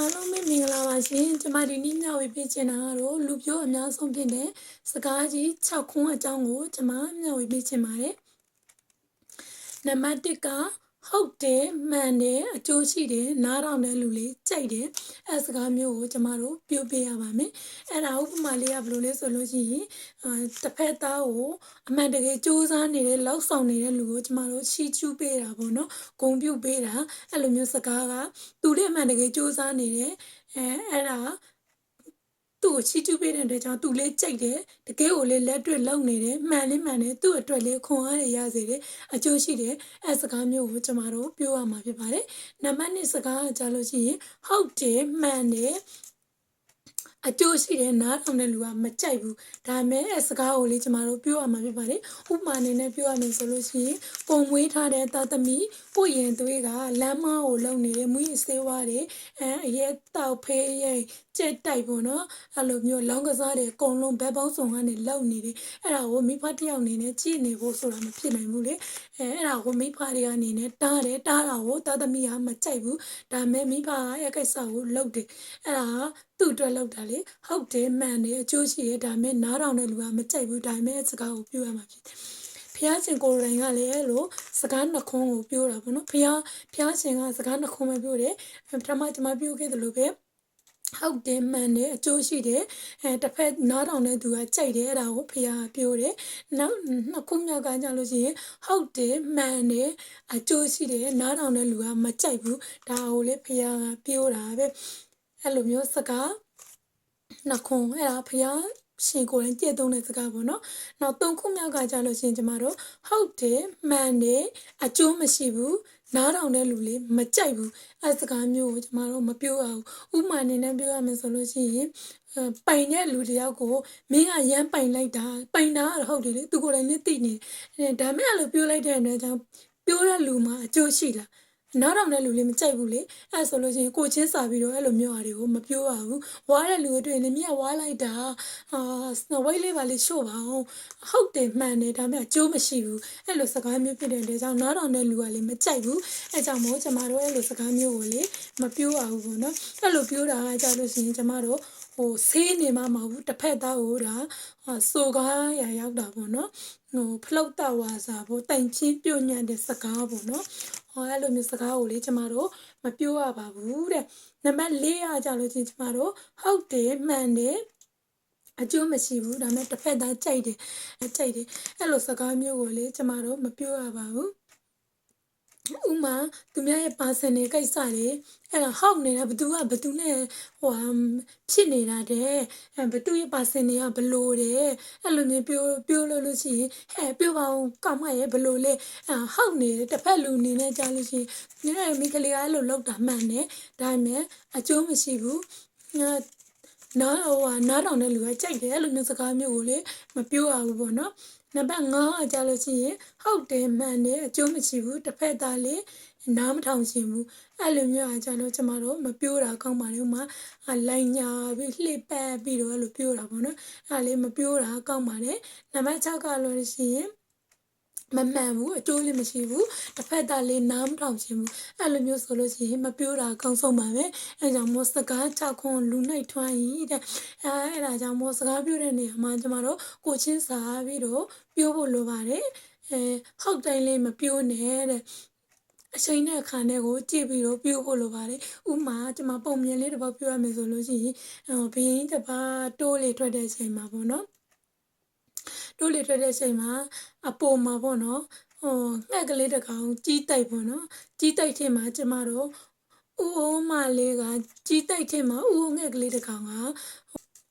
အားလုံးပဲမင်္ဂလာပါရှင်ကျမဒီနေ့မျှဝေပေးချင်တာကတော့လူပြောအများဆုံးဖြစ်တဲ့စကားကြီး6ခွန်းအကြောင်းကိုကျမမျှဝေပေးချင်ပါတယ်နံပါတ်1က ဟုတ်တယ်မှန်တယ်အကျိုးရှိတယ်နားထောင်တဲ့လူလေးကြိုက်တယ်အဲစကားမျိုးကိုကျမတို့ပြောပြရပါမယ်အဲ့ဒါဥပမာလေးကဘယ်လိုလဲဆိုလို့ရှိရင်အာတစ်ဖက်သားကိုအမှန်တကယ်စူးစမ်းနေတဲ့လောက်ဆောင်နေတဲ့လူကိုကျမတို့ချီးကျူးပေးတာပေါ့နော်ဂုဏ်ပြုပေးတာအဲ့လိုမျိုးစကားကသူလည်းအမှန်တကယ်စူးစမ်းနေတယ်အဲအဲ့ဒါ သူ့ကိုချီးကျူးပေးတဲ့အတွက်ကြောင့်သူလေးကြိုက်တယ်တကယ်ကိုလေလက်တွေ့လုံနေတယ်မှန်လေးမှန်တယ်သူ့အတွက်လေးခွန်အားတွေရစေတယ်အကျိုးရှိတယ်အဲစကားမျိုးကိုကျမတို့ပြောရမှာဖြစ်ပါတယ်နံပါတ်1စကားကကြားလို့ရှိရင်ဟုတ်တယ်မှန်တယ် အကျိုးရှိတယ်နားထောင်တဲ့လူကမကြိုက်ဘူးဒါပေမဲ့အဲစကားကိုလေးကျမတို့ပြောရမှာဖြစ်ပါတယ်ဥပမာအနေနဲ့ပြောရမယ်ဆိုလို့ရှိရင်ပုံမွေးထားတဲ့သာသမီကိုရင်သွေးကလမ်းမကိုလုံနေတဲ့မွေးစေးဝါးတွေအဲအရဲတောက်ဖေးရဲ့ကြက်တိုက်ပေါ့နော်အဲ့လိုမျိုးလောင်းကစားတွေအကုန်လုံးဘက်ပေါင်းစုံကနေလုံနေတယ်အဲ့ဒါကိုမိဖတစ်ယောက်အနေနဲ့ကြည့်နေဖို့ဆိုတာမဖြစ်နိုင်ဘူးလေအဲအဲ့ဒါကိုမိဖတွေအနေနဲ့တားတယ်တားတာကိုသာသမီကမကြိုက်ဘူးဒါပေမဲ့မိဖကအဲ့ကိစ္စကိုလုပ်တယ်အဲ့ဒါသူ့အတွက်လုပ်တာလေဟုတ်တယ်မှန်တယ်အကျိုးရှိတယ်ဒါပေမဲ့နားထောင်တဲ့လူကမကြိုက်ဘူးဒါပေမဲ့စကားကိုပြောရမှာဖြစ်တယ်ဖျားရှင်ကိုယ်တိုင်ကလည်းအဲ့လိုစကားနှခွန်းကိုပြောတာပေါ့နော်ဖျားဖျားရှင်ကစကားနှခွန်းပဲပြောတယ်ပထမကျွန်မပြောခဲ့သလိုပဲဟုတ်တယ်မှန်တယ်အကျိုးရှိတယ်အဲတစ်ဖက်နားထောင်တဲ့သူကကြိုက်တယ်အဲ့ဒါကိုဖျားပြောတယ်နောက်နှစ်ခုမြောက်ကကြလို့ရှိရင်ဟုတ်တယ်မှန်တယ်အကျိုးရှိတယ်နားထောင်တဲ့လူကမကြိုက်ဘူးဒါကိုလေဖျားကပြောတာပဲအဲ့လိုမျိုးစကား နှခွန်းအဲ့ဒါဖျားရှင်ကိုယ်တိုင်ကြည့်သုံးတဲ့စကားပေါ့နော်။နောက်သုံးခုမြောက်ကကြလို့ရှိရင်ကျမတို့ဟုတ်တယ်မှန်တယ်အကျိုးမရှိဘူးနားထောင်တဲ့လူလေးမကြိုက်ဘူးအဲစကားမျိုးကိုကျမတို့မပြောရဘူးဥမာအနေနဲ့ပြောရမယ်ဆိုလို့ရှိရင်ပိုင်တဲ့လူတယောက်ကိုမင်းကရမ်းပိုင်လိုက်တာပိုင်တာကတော့ဟုတ်တယ်လေသူကိုယ်တိုင်လည်းသိနေတယ်ဒါမဲ့အဲ့လိုပြောလိုက်တဲ့အတွက်ကြောင့်ပြောတဲ့လူမှာအကျိုးရှိလား နောက်တော့လည်းလူလေးမကြိုက်ဘူးလေအဲဆိုလို့ချင်းကိုချင်းစာပြီးတော့အဲ့လိုမျိုးဟာတွေကိုမပြောရဘူးဝါတဲ့လူတွေတွေ့နေမြတ်ဝါလိုက်တာအာစနဝိတ်လေးပါလေးရှို့ပါအောင်ဟုတ်တယ်မှန်တယ်ဒါပေမဲ့အကျိုးမရှိဘူးအဲ့လိုစကားမျိုးဖြစ်တဲ့အတွက်ကြောင့်နောက်တော့တဲ့လူကလည်းမကြိုက်ဘူးအဲကြောင့်မို့ကျမတို့အဲ့လိုစကားမျိုးကိုလေမပြောရဘူးပေါ့နော်အဲ့လိုပြောတာကကြလို့ရှိရင်ကျမတို့ဟိုဆေးနေမှမဟုတ်ဘူးတစ်ဖက်သားကိုဒါဆိုကားရရောက်တာပေါ့နော်ဟိုဖလုတ်တဝါစာပေါ့တိုင်ချင်းပြုတ်ညံ့တဲ့စကားပေါ့နော် ဟောအဲ့လိုမျိုးစကားကိုလေကျမတို့မပြောရပါဘူးတဲ့နံပါတ်၄ကကြလို့ချင်းကျမတို့ဟုတ်တယ်မှန်တယ်အကျိုးမရှိဘူးဒါပေမဲ့တစ်ဖက်သားကြိုက်တယ်ကြိုက်တယ်အဲ့လိုစကားမျိုးကိုလေကျမတို့မပြောရပါဘူး ဥမာသူများရဲ့ပါစင်တွေကိစ္စတွေအဲ့ဒါဟောက်နေတာဘသူကဘသူနဲ့ဟိုဖြစ်နေတာတဲ့အဲဘသူရဲ့ပါစင်တွေကဘလို့တဲ့အဲ့လိုမျိုးပြောပြောလို့လို့ရှိရင်ဟဲ့ပြောပါဦးကောက်မရဲ့ဘလို့လဲအဲဟောက်နေတယ်တစ်ဖက်လူအနေနဲ့ကြားလို့ရှိရင်ညမိကလေးကအဲ့လိုလောက်တာမှန်တယ်ဒါပေမဲ့အကျိုးမရှိဘူးနားဟိုဟာနားတောင်တဲ့လူကကြိုက်တယ်အဲ့လိုမျိုးစကားမျိုးကိုလေမပြောရဘူးပေါ့နော် နံပါတ်5အကြလို့ရှိရင်ဟုတ်တယ်မှန်တယ်အကျိုးမရှိဘူးတစ်ဖက်သားလေနားမထောင်ရှင်ဘူးအဲ့လိုမျိုးအကြလို့ကျမတို့မပြောတာကောင်းပါလေဥမာလိုင်းညာပြီးလှစ်ပတ်ပြီးတော့အဲ့လိုပြောတာပေါ့နော်အဲ့လေးမပြောတာကောင်းပါလေနံပါတ်6ကလို့ရှိရင် မမှန်ဘူးအကျိုးလည်းမရှိဘူးတစ်ဖက်သားလေးနားမထောင်ချင်ဘူးအဲ့လိုမျိုးဆိုလို့ရှိရင်မပြောတာအကောင်းဆုံးပါပဲအဲကြောင့်မို့စကားချခွန်လူနိုင်ထွန်းဤတဲ့အဲအဲ့ဒါကြောင့်မို့စကားပြောတဲ့နေရာမှာကျမတို့ကိုချင်းစာပြီးတော့ပြောဖို့လိုပါတယ်အဲဟုတ်တိုင်းလေးမပြောနဲ့တဲ့အချိန်နဲ့အခါနဲ့ကိုကြည့်ပြီးတော့ပြောဖို့လိုပါတယ်ဥမာကျွန်မပုံမြင်လေးတစ်ပုဒ်ပြောရမယ်ဆိုလို့ရှိရင်ဘယင်းတစ်ပါးတိုးလေထွက်တဲ့အချိန်မှာပေါ့နော် တိုးလေထွက်တဲ့အချိန်မှာအပေါ်မှာပေါ့နော်ဟိုငှက်ကလေးတစ်ကောင်ကြီးတိုက်ပေါ့နော်ကြီးတိုက်ထင်မှာကျမတို့ဦးအိုးမလေးကကြီးတိုက်ထင်မှာဦးအိုးငှက်ကလေးတစ်ကောင်က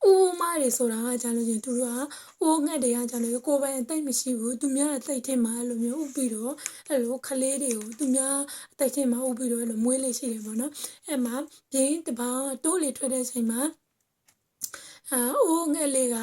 ဦးမတွေဆိုတာကကြာလို့ချင်းသူတို့ကဦးငှက်တွေကကြာလို့ကိုယ်ပိုင်အသိမရှိဘူးသူများအသိထင်မှာအဲ့လိုမျိုးဥပြီးတော့အဲ့လိုခလေးတွေကိုသူများအသိထင်မှာဥပြီးတော့အဲ့လိုမွေးလေးရှိတယ်ပေါ့နော်အဲ့မှာပြင်းတပောင်းတိုးလေထွက်တဲ့အချိန်မှာ အာအိုးငှက်လေးက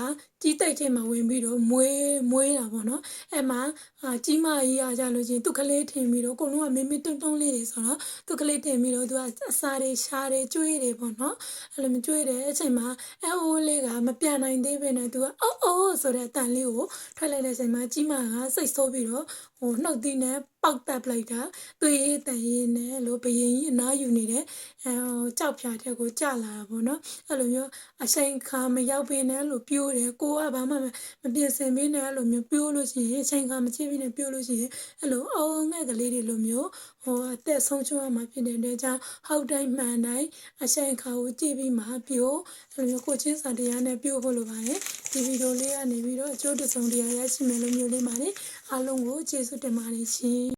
ကြီးတိုက်ထဲမှာဝင်ပြီးတော့မွေးမွေးတာပေါ့နော်အဲ့မှာအာကြီးမကြီးအားကြလို့ချင်းသူကလေးထင်ပြီးတော့အကုန်လုံးကမင်းမင်းတွန်းတွန်းလေးတွေဆိုတော့သူကလေးထင်ပြီးတော့သူကအစာတွေရှားတွေကျွေးတွေပေါ့နော်အဲ့လိုမကျွေးတဲ့အချိန်မှာအအိုးလေးကမပြနိုင်သေးပဲနဲ့သူကအိုးအိုးဆိုတဲ့အတန်လေးကိုထွက်လိုက်တဲ့အချိန်မှာကြီးမကစိတ်ဆိုးပြီးတော့ဟိုနှုတ်သီးနဲ့ ပေါက်တက်ပလိုက်တာသွေးရည်တန်ရည်နဲ့လို့ဘယင်ကြီးအနားယူနေတဲ့အဲကြောက်ဖြာတဲ့ကိုကြလာတာပေါ့နော်အဲ့လိုမျိုးအချိန်ခါမရောက်ပင်နဲ့လို့ပြိုးတယ်ကိုကဘာမှမမပြင်ဆင်ပေးနဲ့အဲ့လိုမျိုးပြိုးလို့ရှိရင်အချိန်ခါမချိပြီးနဲ့ပြိုးလို့ရှိရင်အဲ့လိုအောင်းငဲ့ကလေးတွေလိုမျိုးဟိုအသက်ဆုံးရှုံးရမှာဖြစ်တဲ့အတွက်ကြောင့်ဟောက်တိုင်းမှန်တိုင်းအချိန်ခါကိုကြည့်ပြီးမှပြိုးအဲ့လိုမျိုးကိုချင်းစာတရားနဲ့ပြိုးဖို့လိုပါတယ်ဒီဗီဒီယိုလေးကနေပြီးတော့အကျိုးတစုံတရာရရှိမယ်လို့မျိုးလေးပါတယ်အားလုံးကိုကျေးဇူးတင်ပါတယ်ရှင်